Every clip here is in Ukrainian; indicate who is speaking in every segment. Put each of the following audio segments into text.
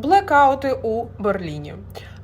Speaker 1: Блекаути у Берліні.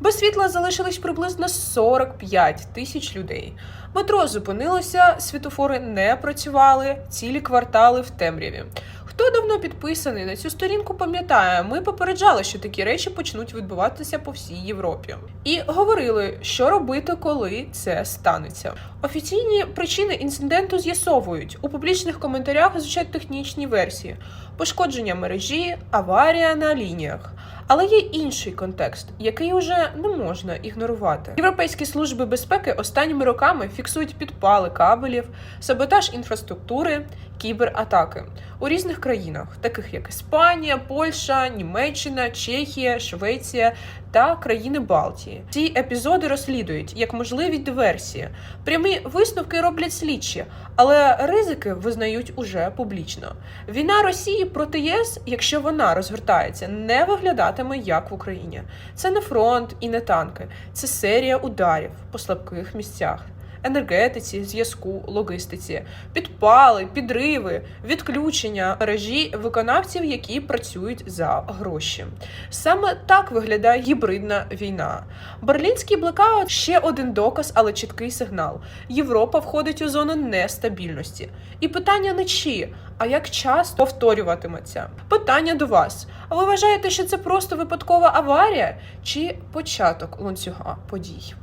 Speaker 1: Без світла залишились приблизно 45 тисяч людей. Метро зупинилося, світофори не працювали, цілі квартали в темряві. Хто давно підписаний на цю сторінку, пам'ятає, ми попереджали, що такі речі почнуть відбуватися по всій Європі, і говорили, що робити, коли це станеться. Офіційні причини інциденту з'ясовують у публічних коментарях звучать технічні версії: пошкодження мережі, аварія на лініях. Але є інший контекст, який уже не можна ігнорувати. Європейські служби безпеки останніми роками фіксують підпали кабелів, саботаж інфраструктури, кібератаки у різних країнах, таких як Іспанія, Польща, Німеччина, Чехія, Швеція та країни Балтії. Ці епізоди розслідують як можливі диверсії. Прямі висновки роблять слідчі, але ризики визнають уже публічно. Війна Росії проти ЄС, якщо вона розгортається, не виглядатиме як в Україні. Це не фронт і не танки, це серія ударів по слабких місцях. Енергетиці, зв'язку, логістиці, підпали, підриви, відключення мережі виконавців, які працюють за гроші. Саме так виглядає гібридна війна. Берлінський блекаут ще один доказ, але чіткий сигнал. Європа входить у зону нестабільності. І питання не чи, а як часто повторюватиметься. Питання до вас. А ви вважаєте, що це просто випадкова аварія чи початок ланцюга подій?